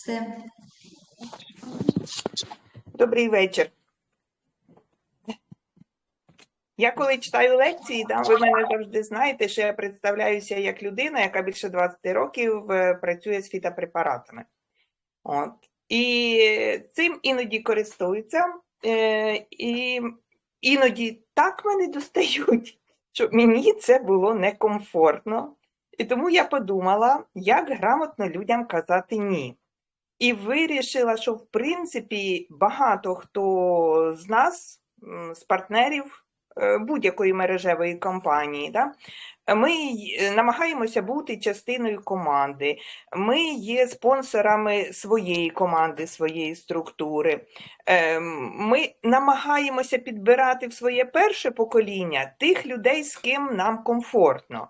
Все. Добрий вечір. Я коли читаю лекції, да, ви мене завжди знаєте, що я представляюся як людина, яка більше 20 років е, працює з фітопрепаратами. От. І цим іноді користуються, е, і іноді так мене достають, що мені це було некомфортно. І тому я подумала, як грамотно людям казати ні. І вирішила, що в принципі багато хто з нас, з партнерів е, будь-якої мережевої компанії, да, ми намагаємося бути частиною команди. Ми є спонсорами своєї команди, своєї структури. Ем, Ми намагаємося підбирати в своє перше покоління тих людей, з ким нам комфортно.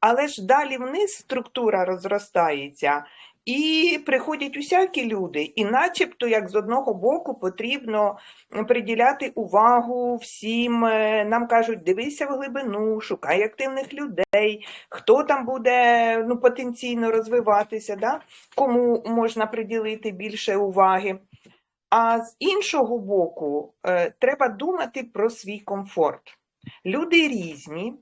Але ж далі вниз структура розростається, і приходять усякі люди, і начебто, як з одного боку, потрібно приділяти увагу всім. е, Нам кажуть, дивися в глибину, шукай активних людей, хто там буде ну, потенційно розвиватися, да? кому можна приділити більше уваги. А з іншого боку, е, треба думати про свій комфорт. Люди різні,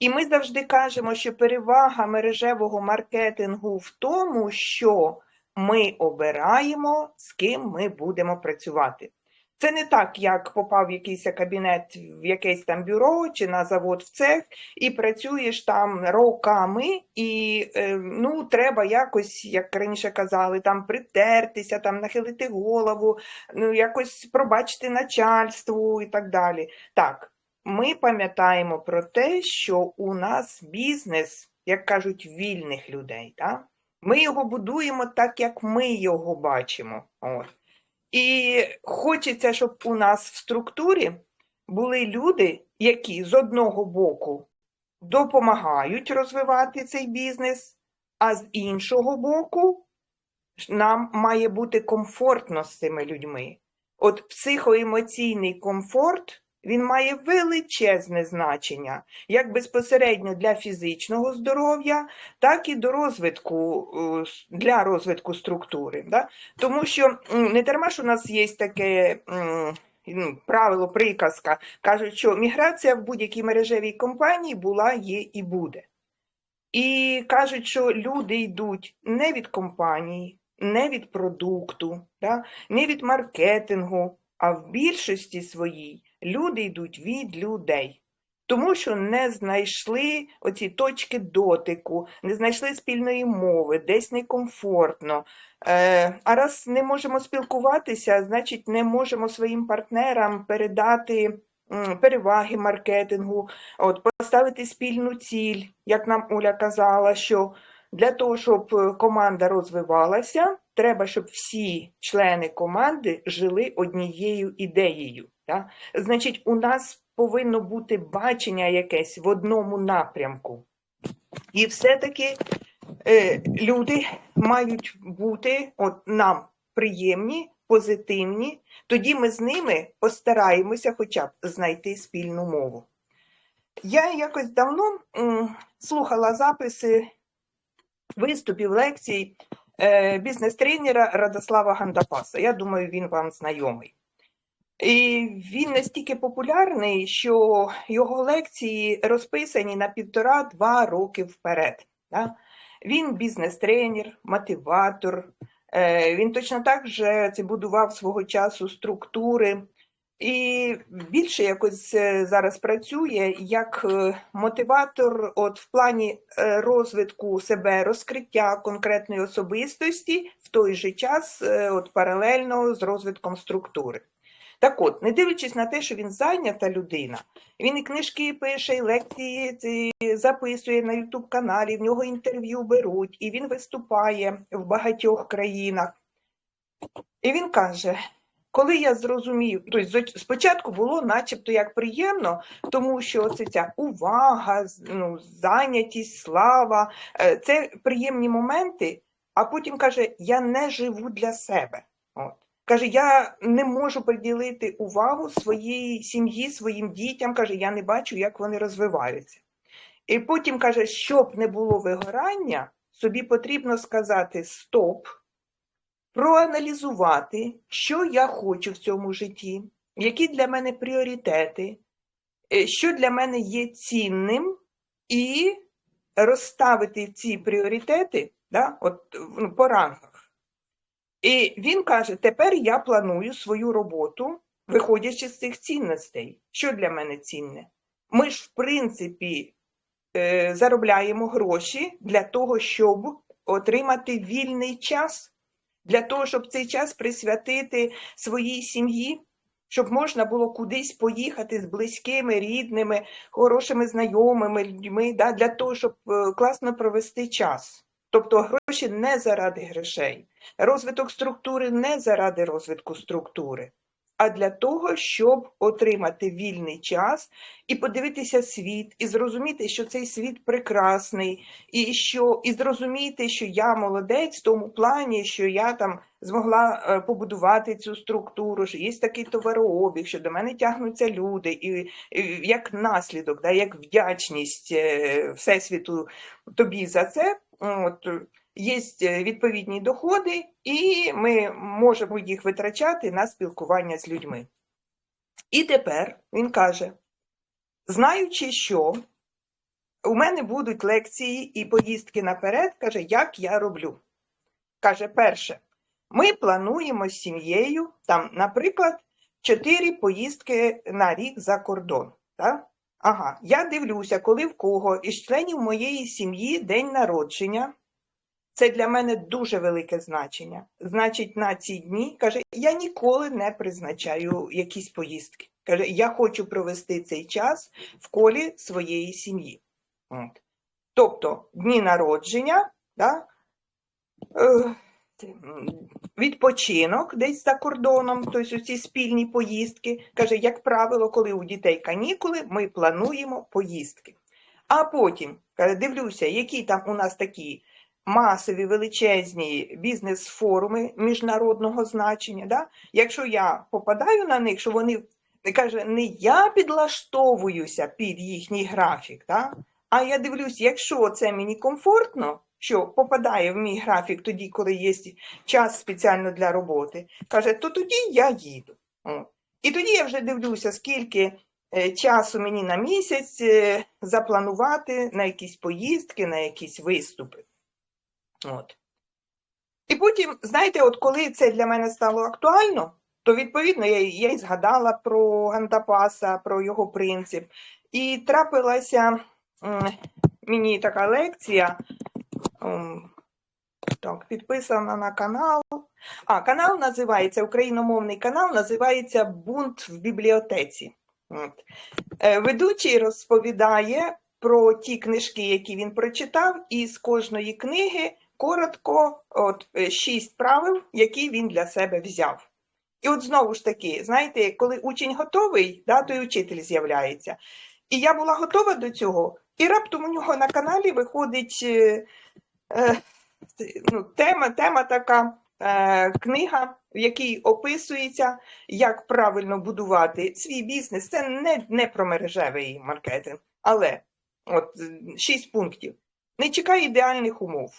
і ми завжди кажемо, що перевага мережевого маркетингу в тому, що ми обираємо, з ким ми будемо працювати. Це не так, як попав в якийсь кабінет в якесь там бюро чи на завод в цех, і працюєш там роками, і е, ну, треба якось, як раніше казали, там притертися, там нахилити голову, ну, якось пробачити начальству і так далі. Так, ми пам'ятаємо про те, що у нас бізнес, як кажуть, вільних людей. Да? Ми його будуємо так, як ми його бачимо. От. І хочеться, щоб у нас в структурі були люди, які з одного боку допомагають розвивати цей бізнес, а з іншого боку нам має бути комфортно з цими людьми. От психоемоційний комфорт він має величезне значення як безпосередньо для фізичного здоров'я, так і до розвитку е, для розвитку структури. Да? Тому що не дарма ж у нас є таке правило, приказка, кажуть, що міграція в будь-якій мережевій компанії була, є і буде. І кажуть, що люди йдуть не від компанії, не від продукту, да, не від маркетингу, а в більшості своїй люди йдуть від людей. Тому що не знайшли оці точки дотику, не знайшли спільної мови, десь некомфортно. Е, а раз не можемо спілкуватися, значить не можемо своїм партнерам передати переваги маркетингу, от, поставити спільну ціль, як нам Оля казала, що для того, щоб е, команда розвивалася, треба, щоб всі члени команди жили однією ідеєю. Да? Значить, у нас повинно бути бачення якесь в одному напрямку. І все-таки е, люди мають бути от, нам приємні, позитивні, тоді ми з ними постараємося хоча б знайти спільну мову. Я якось давно м, слухала записи виступів, лекцій е, бізнес-тренера Радослава Гандапаса. Я думаю, він вам знайомий. І він настільки популярний, що його лекції розписані на півтора-два роки вперед. Да? Він бізнес-тренер, мотиватор. е, Він точно так же це будував свого часу структури. І більше якось е, зараз працює як е, мотиватор от в плані розвитку себе, розкриття конкретної особистості в той же час от паралельно з розвитком структури. Так от, не дивлячись на те, що він зайнята людина, він і книжки пише, і лекції ці записує на Ютуб каналі, в нього інтерв'ю беруть, і він виступає в багатьох країнах. І він каже: коли я зрозумів, тобто спочатку було начебто як приємно, тому що це ця увага, ну, зайнятість, слава, е, це приємні моменти, а потім каже: я не живу для себе. От. Каже, я не можу приділити увагу своїй сім'ї, своїм дітям. Каже, я не бачу, як вони розвиваються. І потім каже, щоб не було вигорання, собі потрібно сказати стоп, проаналізувати, що я хочу в цьому житті, які для мене пріоритети, е, що для мене є цінним, і розставити ці пріоритети да, от, ну, по рангах. І він каже: тепер я планую свою роботу, виходячи з цих цінностей. Що для мене цінне? Ми ж, в принципі, е, заробляємо гроші для того, щоб отримати вільний час, для того, щоб цей час присвятити своїй сім'ї, щоб можна було кудись поїхати з близькими, рідними, хорошими знайомими людьми, да, для того, щоб е, класно провести час. Тобто гроші не заради грошей, розвиток структури не заради розвитку структури, а для того, щоб отримати вільний час і подивитися світ, і зрозуміти, що цей світ прекрасний, і що і зрозуміти, що я молодець в тому плані, що я там змогла е, побудувати цю структуру, що є такий товарообіг, що до мене тягнуться люди, і, як наслідок, да, як вдячність е, Всесвіту тобі за це. От, Є відповідні доходи, і ми можемо їх витрачати на спілкування з людьми. І тепер він каже: знаючи, що у мене будуть лекції і поїздки наперед, каже, як я роблю. Каже, перше, ми плануємо з сім'єю, там, наприклад, чотири поїздки на рік за кордон. Так? Ага, я дивлюся, коли в кого із членів моєї сім'ї день народження. Це для мене дуже велике значення. Значить, на ці дні каже, я ніколи не призначаю якісь поїздки. Каже, я хочу провести цей час в колі своєї сім'ї. Тобто дні народження, да, е, відпочинок десь за кордоном, тобто ці спільні поїздки. Каже, як правило, коли у дітей канікули, ми плануємо поїздки. А потім каже, дивлюся, які там у нас такі масові величезні бізнес-форуми міжнародного значення. Да? Якщо я попадаю на них, що вони каже, не я підлаштовуюся під їхній графік, да? а я дивлюсь, якщо це мені комфортно, що попадає в мій графік тоді, коли є час спеціально для роботи, каже, то тоді я їду. І тоді я вже дивлюся, скільки е, часу мені на місяць е, запланувати на якісь поїздки, на якісь виступи. От. І потім, знаєте, от коли це для мене стало актуально, то відповідно я я й згадала про Гантапаса, про його принцип. І трапилася мені така лекція, так, підписана на канал. А, канал називається, україномовний канал називається Бунт в бібліотеці. От. Е, ведучий розповідає про ті книжки, які він прочитав, і з кожної книги коротко от, е, шість правил, які він для себе взяв. І от знову ж таки, знаєте, коли учень готовий, да, то й учитель з'являється. І я була готова до цього, і раптом у нього на каналі виходить е, ну, тема тема така е, книга, в якій описується, як правильно будувати свій бізнес. Це не не про мережевий маркетинг, але от шість пунктів. Не чекай ідеальних умов.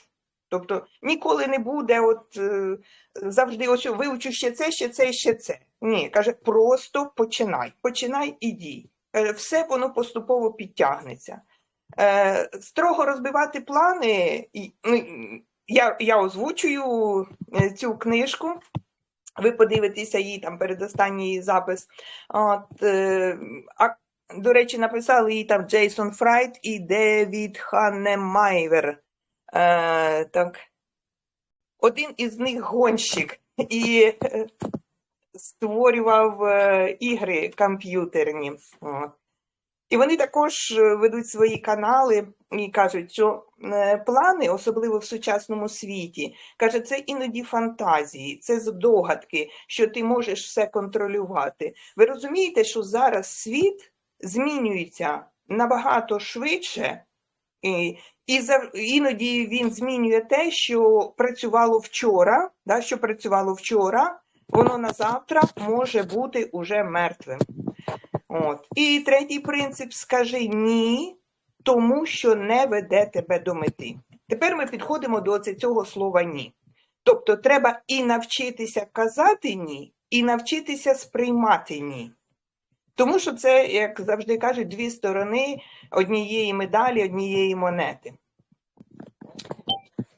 Тобто ніколи не буде, от е, завжди ось вивчу ще це, ще це, ще це. Ні, каже, просто починай. Починай і дій. Все воно поступово підтягнеться. Е, Строго розбивати плани. Ну, я я озвучую е, цю книжку. Ви подивитеся її там передостанній запис. От, е, а, До речі, написали її там Джейсон Фрайт і Девід Ханнемайвер. Е, так, один із них гонщик і створював ігри комп'ютерні. І вони також ведуть свої канали і кажуть, що плани, особливо в сучасному світі, каже, це іноді фантазії, це здогадки, що ти можеш все контролювати. Ви розумієте, що зараз світ змінюється набагато швидше. І і іноді він змінює те, що працювало вчора, да, що працювало вчора, воно на завтра може бути уже мертвим. От. І третій принцип скажи ні, тому що не веде тебе до мети. Тепер ми підходимо до цього слова ні. Тобто треба і навчитися казати ні, і навчитися сприймати ні. Тому що це, як завжди кажуть, дві сторони однієї медалі, однієї монети.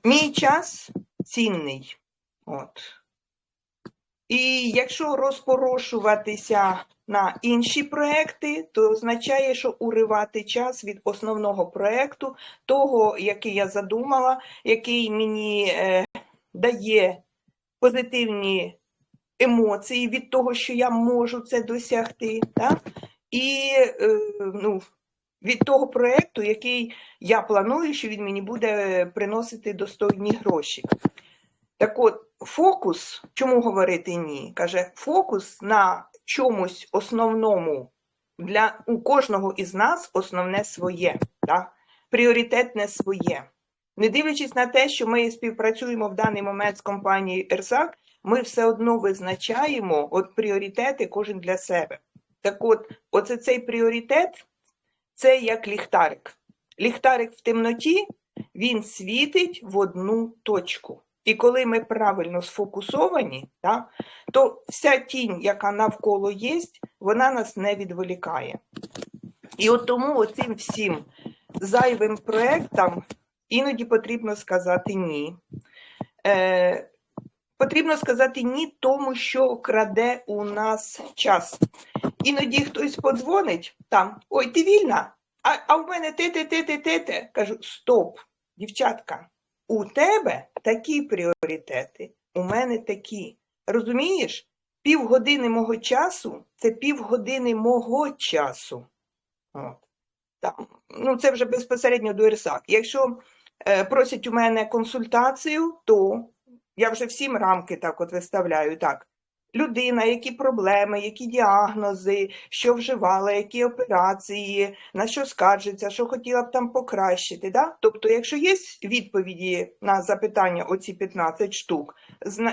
Мій час цінний. От. І якщо розпорошуватися на інші проекти, то означає, що уривати час від основного проекту, того, який я задумала, який мені е, дає позитивні емоції від того, що я можу це досягти, так? і е, ну, від того проекту, який я планую, що він мені буде приносити достойні гроші. Так от, фокус, чому говорити ні? Каже, фокус на чомусь основному для у кожного із нас основне своє, так? пріоритетне своє. Не дивлячись на те, що ми співпрацюємо в даний момент з компанією ЕРСАК, ми все одно визначаємо от пріоритети кожен для себе. Так от, оце цей пріоритет це як ліхтарик. Ліхтарик в темноті він світить в одну точку. І коли ми правильно сфокусовані, так, то вся тінь, яка навколо є, вона нас не відволікає. І от тому оцим всім зайвим проектам іноді потрібно сказати ні. Е, Потрібно сказати ні тому, що краде у нас час. Іноді хтось подзвонить там: Ой, ти вільна? А, а в мене те-те, те-те, те-те. Кажу: стоп, дівчатка, у тебе такі пріоритети, у мене такі. Розумієш? Півгодини мого часу це півгодини мого часу. От. Там, ну, це вже безпосередньо до ірсак. Якщо е, просять у мене консультацію, то я вже всім рамки так от виставляю. Так. Людина, які проблеми, які діагнози, що вживала, які операції, на що скаржиться, що хотіла б там покращити. Да? Тобто, якщо є відповіді на запитання, оці 15 штук,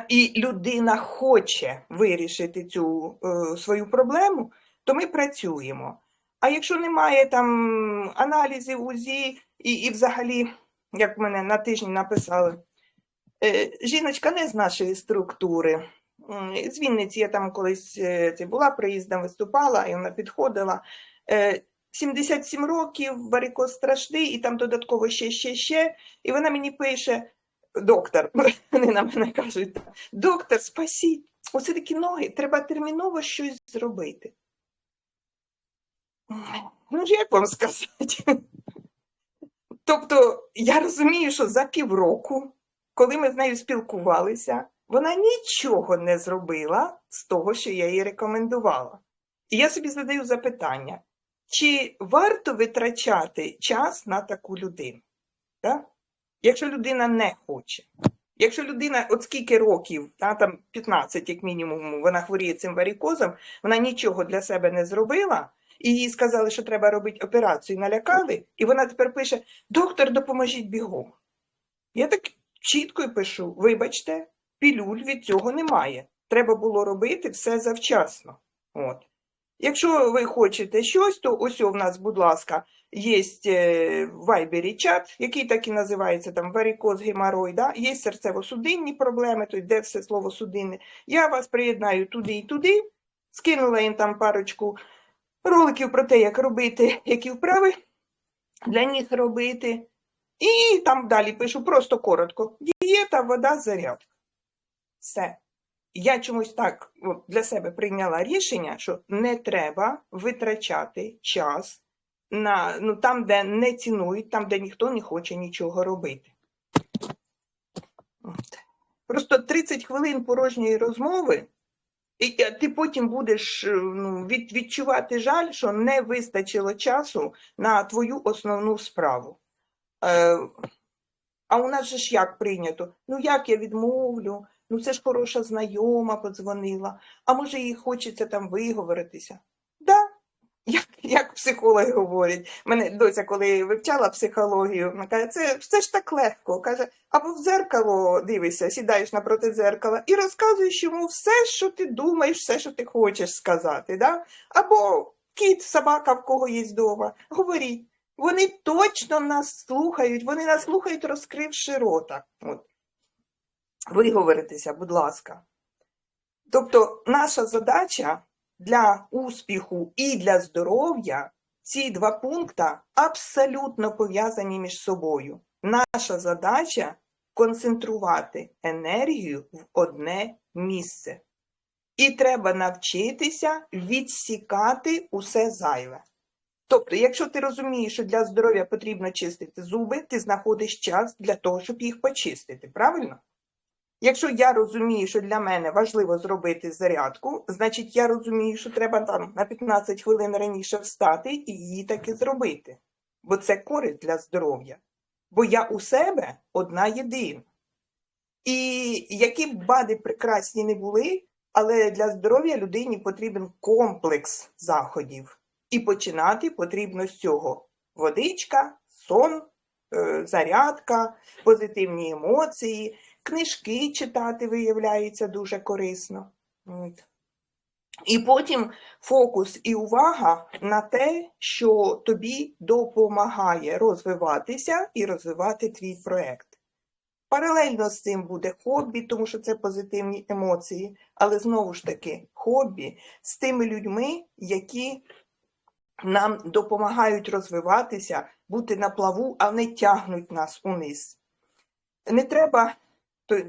і людина хоче вирішити цю е, свою проблему, то ми працюємо. А якщо немає там аналізів УЗІ і, і взагалі, як мене на тижні написали, Е, Жіночка не з нашої структури. М, З Вінниці я там колись е, це була, приїздом виступала, і вона підходила. Е, 77 років, варикоз страшний, і там додатково ще, ще, ще. І вона мені пише: доктор, вони на мене кажуть, доктор, спасіть, оце такі ноги, треба терміново щось зробити. Ну як вам сказати? Тобто, я розумію, що за півроку коли ми з нею спілкувалися, вона нічого не зробила з того, що я їй рекомендувала. І я собі задаю запитання, чи варто витрачати час на таку людину? Так? Якщо людина не хоче. Якщо людина, от скільки років, та, там 15, як мінімум, вона хворіє цим варікозом, вона нічого для себе не зробила, і їй сказали, що треба робити операцію, налякали, і вона тепер пише: доктор, допоможіть бігом. Я так чітко пишу: вибачте, пілюль від цього немає. Треба було робити все завчасно. От. Якщо ви хочете щось, то ось у нас, будь ласка, є е, Вайбері чат, який так і називається там варикоз, геморой, да? є серцево-судинні проблеми, то йде все слово судинне. Я вас приєднаю туди і туди, скинула їм там парочку роликів про те, як робити, які вправи для них робити. І там далі пишу просто коротко: дієта, вода, зарядка. Все. Я чомусь так для себе прийняла рішення, що не треба витрачати час на, ну, там, де не цінують, там, де ніхто не хоче нічого робити. От. Просто 30 хвилин порожньої розмови, і ти потім будеш е, ну, від, відчувати жаль, що не вистачило часу на твою основну справу. Е, а у нас же ж як прийнято? Ну як я відмовлю? Ну це ж хороша знайома подзвонила, а може їй хочеться там виговоритися. Да, як, як психологи говорять. Мене доця, коли вивчала психологію, вона каже, це все ж так легко. Каже, або в дзеркало дивишся, сідаєш напроти дзеркала і розказуєш йому все, що ти думаєш, все, що ти хочеш сказати. Да? Або кіт, собака, в кого є вдома. Говоріть. Вони точно нас слухають, вони нас слухають, розкривши рота. От. Виговоритися, будь ласка. Тобто, наша задача для успіху і для здоров'я ці два пункти абсолютно пов'язані між собою. Наша задача концентрувати енергію в одне місце. І треба навчитися відсікати усе зайве. Тобто, якщо ти розумієш, що для здоров'я потрібно чистити зуби, ти знаходиш час для того, щоб їх почистити, правильно? Якщо я розумію, що для мене важливо зробити зарядку, значить я розумію, що треба там на 15 хвилин раніше встати і її таки зробити. Бо це користь для здоров'я. Бо я у себе одна єдина. І які б бади прекрасні не були, але для здоров'я людині потрібен комплекс заходів. І починати потрібно з цього: водичка, сон, зарядка, позитивні емоції, книжки читати виявляється дуже корисно. От. І потім фокус і увага на те, що тобі допомагає розвиватися і розвивати твій проект. Паралельно з цим буде хобі, тому що це позитивні емоції, але знову ж таки хобі з тими людьми, які нам допомагають розвиватися, бути на плаву, а не тягнуть нас униз. Не треба то,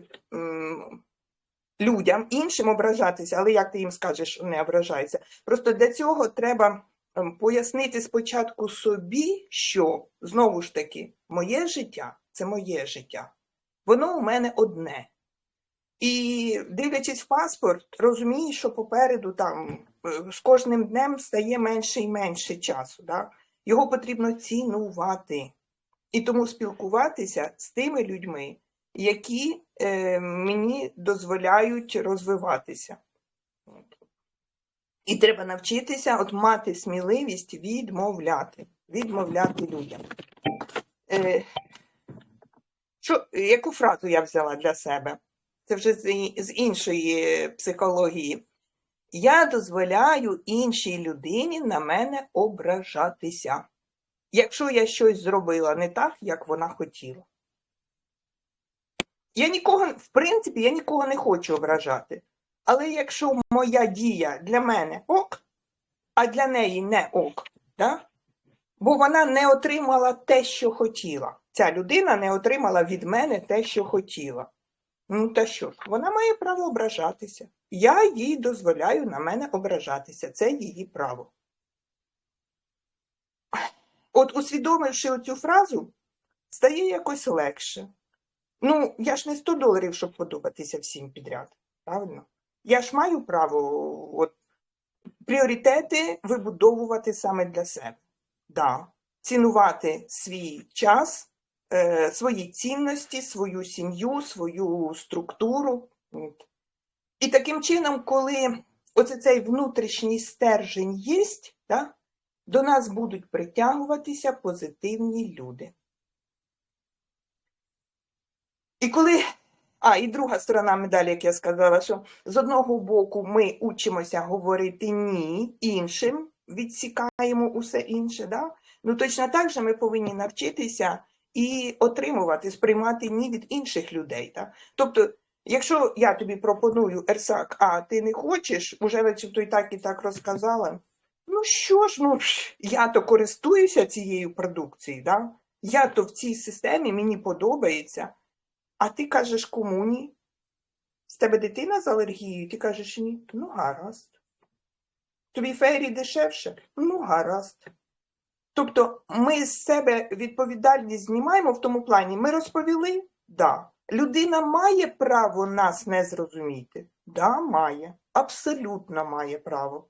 людям, іншим ображатися, але як ти їм скажеш, не ображайся. Просто для цього треба ем, пояснити спочатку собі, що знову ж таки моє життя це моє життя. Воно у мене одне. І дивлячись в паспорт, розумієш, що попереду там е, з кожним днем стає менше і менше часу. Да? Його потрібно цінувати. І тому спілкуватися з тими людьми, які е, мені дозволяють розвиватися. І треба навчитися от мати сміливість відмовляти, відмовляти людям. Е, що, яку фразу я взяла для себе? Це вже з, з іншої психології. Я дозволяю іншій людині на мене ображатися, якщо я щось зробила не так, як вона хотіла. Я нікого, в принципі, я нікого не хочу ображати. Але якщо моя дія для мене ок, а для неї не ок, да? бо вона не отримала те, що хотіла. Ця людина не отримала від мене те, що хотіла. Ну, та що ж, вона має право ображатися. Я їй дозволяю на мене ображатися. Це її право. От усвідомивши оцю фразу, стає якось легше. Ну, я ж не 100 доларів, щоб подобатися всім підряд. Правильно? Я ж маю право от, пріоритети вибудовувати саме для себе. Да. Цінувати свій час, свої цінності, свою сім'ю, свою структуру. І таким чином, коли оце цей внутрішній стержень є, да, до нас будуть притягуватися позитивні люди. І коли, а, і друга сторона медалі, як я сказала, що з одного боку ми учимося говорити ні іншим, відсікаємо усе інше, да? ну точно так же ми повинні навчитися і отримувати, сприймати ні від інших людей. Да? Тобто, якщо я тобі пропоную Ерсак, а ти не хочеш, уже начебто і так і так розказала. Ну що ж, ну я то користуюся цією продукцією, да? я то в цій системі, мені подобається. А ти кажеш кому ні? З тебе дитина з алергією, ти кажеш ні. Ну, гаразд. Тобі фейрі дешевше? Ну, гаразд. Тобто ми з себе відповідальність знімаємо в тому плані, ми розповіли? Да. Людина має право нас не зрозуміти? Да, має. Абсолютно має право.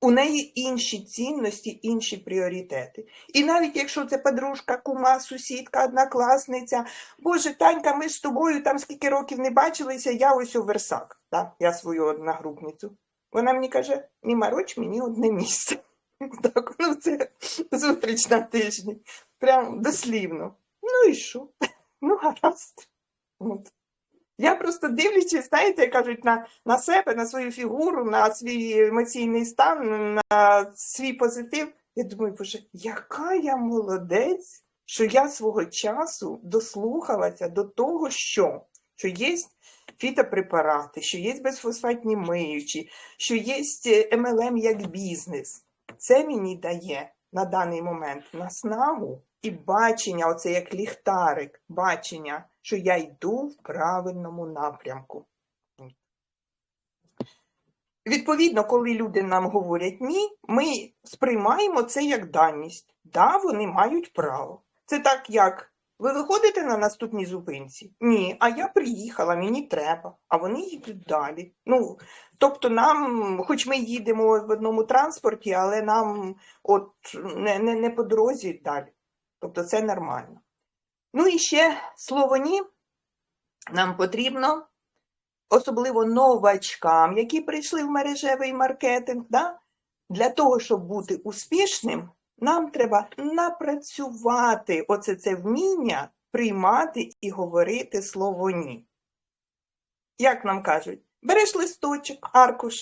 У неї інші цінності, інші пріоритети. І навіть якщо це подружка, кума, сусідка, однокласниця, Боже, Танька, ми з тобою там скільки років не бачилися, я ось у Версак, так? я свою одногрупницю. Вона мені каже, не мороч мені одне місце. Так, ну це зустріч на тижні. Прям дослівно. Ну і що? Ну, гаразд. От. Я просто дивлячись, знаєте, кажуть, на, на себе, на свою фігуру, на свій емоційний стан, на свій позитив. Я думаю, боже, яка я молодець, що я свого часу дослухалася до того, що що є фітопрепарати, що є безфосфатні миючі, що є МЛМ як бізнес. Це мені дає на даний момент наснагу і бачення, оце як ліхтарик, бачення, що я йду в правильному напрямку. Відповідно, коли люди нам говорять ні, ми сприймаємо це як даність. Да, вони мають право. Це так, як ви виходите на наступній зупинці? Ні, а я приїхала, мені треба, а вони їдуть далі. Ну, тобто, нам, хоч ми їдемо в одному транспорті, але нам от не, не, не по дорозі далі. Тобто це нормально. Ну і ще слово ні нам потрібно, особливо новачкам, які прийшли в мережевий маркетинг, да? для того, щоб бути успішним, нам треба напрацювати оце це вміння приймати і говорити слово ні. Як нам кажуть, береш листочок, аркуш,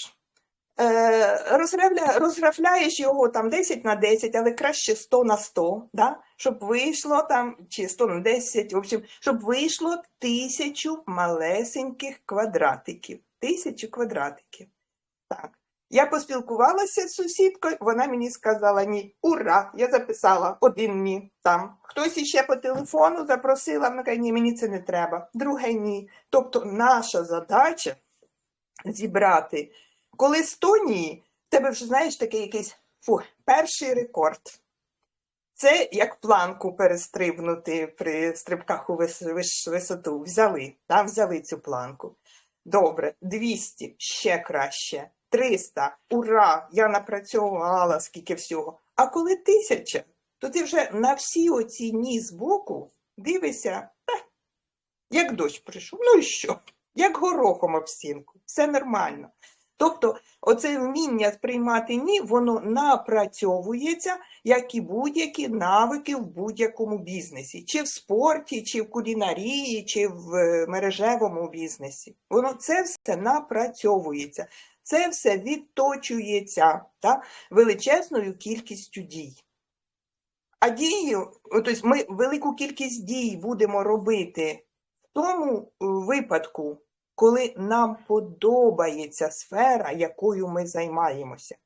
е, розграфляєш його там 10 на 10, але краще 100 на 100, да? щоб вийшло там, чи 100 на 10, в общем, щоб вийшло тисячу малесеньких квадратиків. Тисячу квадратиків. Так. Я поспілкувалася з сусідкою, вона мені сказала ні. Ура! Я записала один ні там. Хтось іще по телефону запросила, вона каже, ні, мені це не треба. Друге ні. Тобто наша задача зібрати. Коли 100 ні, в тебе вже знаєш такий якийсь фу, перший рекорд. Це як планку перестрибнути при стрибках у вис- вис- висоту. Взяли, да, взяли цю планку. Добре, 200, ще краще. 300, ура! Я напрацьовувала скільки всього. А коли 1000, то ти вже на всі оці ні збоку дивишся, та, як дощ прийшов. Ну і що? Як горохом об стінку. Все нормально. Тобто, оце вміння сприймати ні, воно напрацьовується, як і будь-які навики в будь-якому бізнесі, чи в спорті, чи в кулінарії, чи в е, мережевому бізнесі. Воно це все напрацьовується, це все відточується та, величезною кількістю дій. А дію, тобто ми велику кількість дій будемо робити в тому е, випадку, коли нам подобається сфера, якою ми займаємося.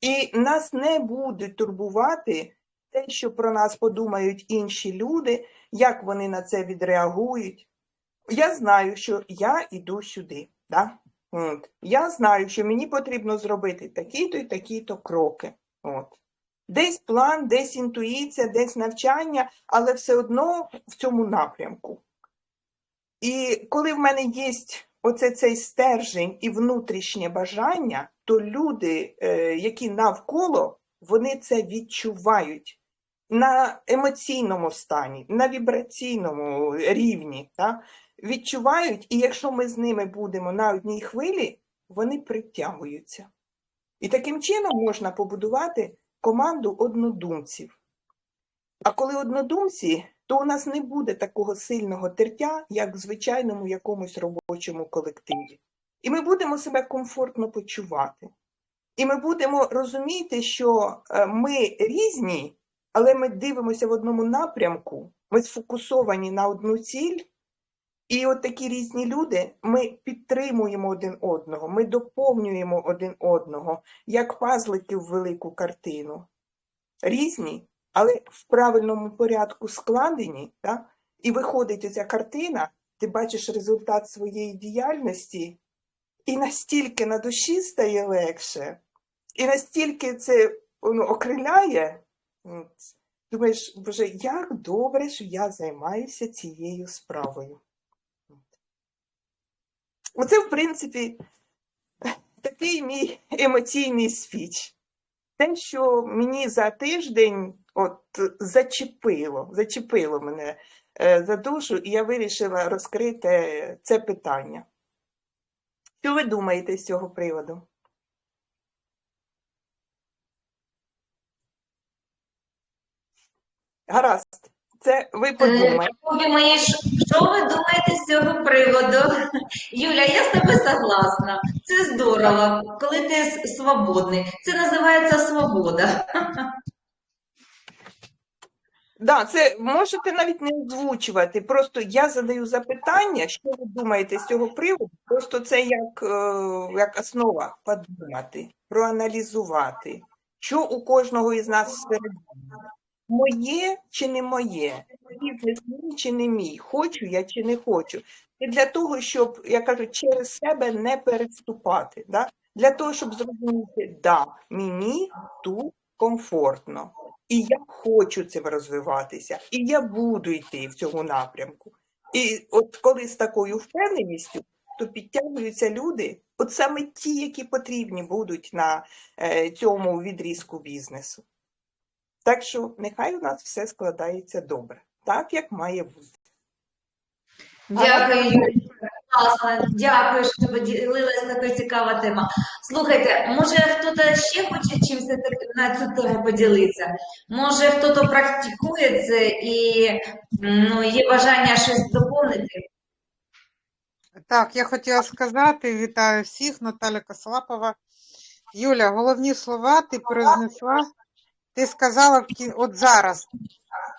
І нас не буде турбувати те, що про нас подумають інші люди, як вони на це відреагують. Я знаю, що я йду сюди. Да? От. Я знаю, що мені потрібно зробити такі-то і такі-то кроки. От. Десь план, десь інтуїція, десь навчання, але все одно в цьому напрямку. І коли в мене є оце цей стержень і внутрішнє бажання, то люди, е, які навколо, вони це відчувають на емоційному стані, на вібраційному рівні. Та? Відчувають, і якщо ми з ними будемо на одній хвилі, вони притягуються. І таким чином можна побудувати команду однодумців. А коли однодумці, то у нас не буде такого сильного тертя, як в звичайному якомусь робочому колективі. І ми будемо себе комфортно почувати. І ми будемо розуміти, що е, ми різні, але ми дивимося в одному напрямку, ми сфокусовані на одну ціль. І от такі різні люди, ми підтримуємо один одного, ми доповнюємо один одного, як пазлики в велику картину. Різні, але в правильному порядку складені, да? і виходить оця картина, ти бачиш результат своєї діяльності, і настільки на душі стає легше, і настільки це воно окриляє. Думаєш, боже, як добре, що я займаюся цією справою. Оце, в принципі, такий мій емоційний спіч. Те, що мені за тиждень от зачепило, зачепило мене е, за душу, і я вирішила розкрити це питання. Що ви думаєте з цього приводу? Гаразд, це ви подумайте. Любі мої, що що ви думаєте з цього приводу? Юля, я з тобою согласна. Це здорово, коли ти свободний. Це називається свобода. Да, це можете навіть не озвучувати. Просто я задаю запитання, що ви думаєте з цього приводу. Просто це як, е, як основа подумати, проаналізувати, що у кожного із нас всередині. Моє чи не моє, бізнес мій чи не мій, хочу я чи не хочу. І для того, щоб, я кажу, через себе не переступати. Да? Для того, щоб зрозуміти, да, мені тут комфортно. І я хочу цим розвиватися, і я буду йти в цьому напрямку. І от коли з такою впевненістю, то підтягуються люди, от саме ті, які потрібні будуть на е, цьому відрізку бізнесу. Так що нехай у нас все складається добре, так як має бути. Дякую, Юля. Класно. Дякую, що поділилася такою цікава тема. Слухайте, може хтось ще хоче чимось на цю тему поділитися? Може хтось практикує це і ну, є бажання щось доповнити? Так, я хотіла сказати, вітаю всіх, Наталя Косолапова. Юля, головні слова ти произнесла. Ти сказала от зараз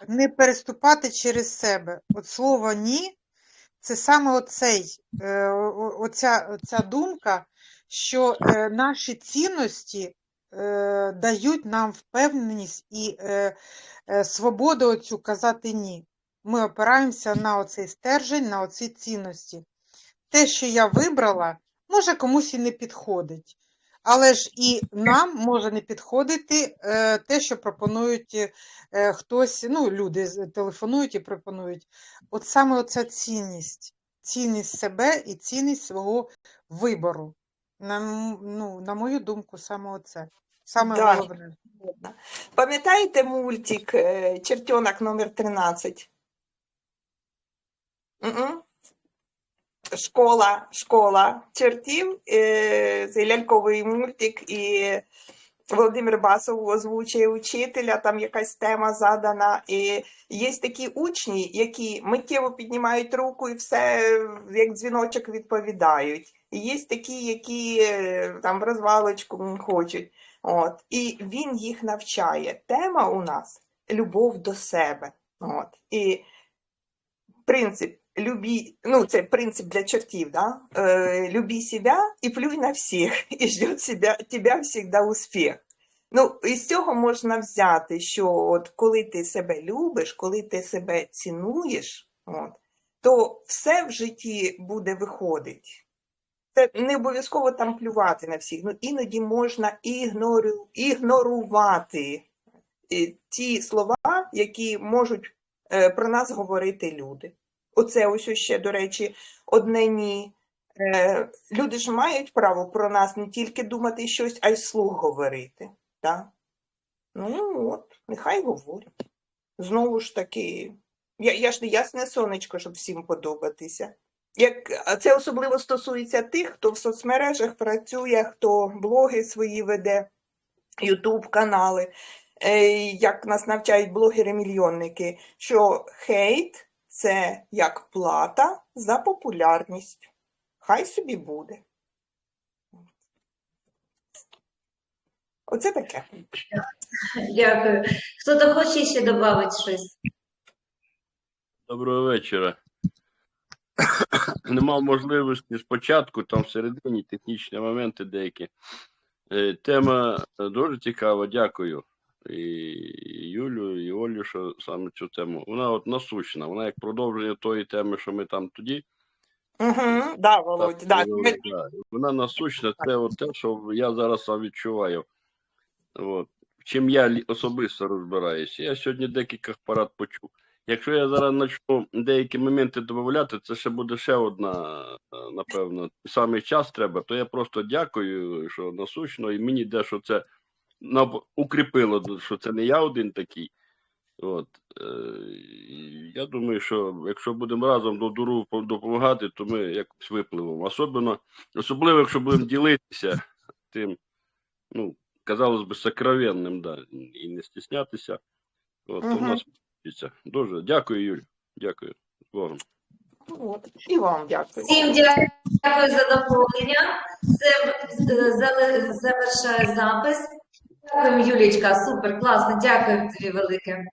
не переступати через себе. От слово ні, це саме оцей, е, оця, оця думка, що е, наші цінності е, дають нам впевненість і свободу оцю казати ні. Ми опираємося на оцей стержень, на оці цінності те, що я вибрала, може комусь і не підходить. Але ж і нам може не підходити е, те, що пропонують е, хтось, ну, люди телефонують і пропонують. От саме оця цінність, цінність себе і цінність свого вибору. На, ну, на мою думку, саме оце. Саме Да. головне. Пам'ятаєте мультик е, Чертенок номер 13? Мгм. Школа, школа чертів, е, це ляльковий мультик, і Володимир Басов озвучує учителя, там якась тема задана. І є такі учні, які миттєво піднімають руку і все як дзвіночок відповідають. І є такі, які е, там в розвалочку хочуть. От. І він їх навчає. Тема у нас любов до себе. От. І принцип любі, ну це принцип для чертів, да? Е, люби себе і плюй на всіх, і ждет себя, тебя всегда успіх. Ну, із цього можна взяти, що от коли ти себе любиш, коли ти себе цінуєш, от, то все в житті буде виходить. Це не обов'язково там плювати на всіх. Ну, іноді можна ігнору, ігнорувати е, ті слова, які можуть е, про нас говорити люди. Оце ось ще, до речі, одне ні. Е, люди ж мають право про нас не тільки думати щось, а й вслух говорити. Так? Ну от, нехай говорять. Знову ж таки, я, я ж не ясне сонечко, щоб всім подобатися. Як, це особливо стосується тих, хто в соцмережах працює, хто блоги свої веде, Ютуб канали, е, як нас навчають блогери-мільйонники, що хейт це як плата за популярність. Хай собі буде. Оце таке. Дякую. Хто-то хоче ще додати щось? Доброго вечора. Не мав можливості спочатку, там всередині технічні моменти деякі. Е, Тема дуже цікава, дякую. І Юлю, і Олю, що саме цю тему. Вона от насущна, вона як продовження тої теми, що ми там тоді. Угу, да, Володь, да. говорили, да. Вона насущна, це от те, що я зараз сам відчуваю. От. Чим я особисто розбираюся. Я сьогодні декілька парад почув. Якщо я зараз почну деякі моменти додати, це ще буде ще одна, е, напевно, саме час треба, то я просто дякую, що насущно, і мені дещо це укріпило, що це не я один такий. От. Е, я думаю, що якщо будемо разом до дуру допомагати, то ми якось випливемо. Особливо, особливо якщо будемо ділитися тим, ну, казалось би, сокровенним, да, і не стіснятися. От, то в Мгм. нас. Дуже дякую, Юль. Дякую. З Богом. От. І вам дякую. Всім дякую за доповнення. Це е, завершає запис. Дякую, Юлічка, супер, класно, дякую тобі велике.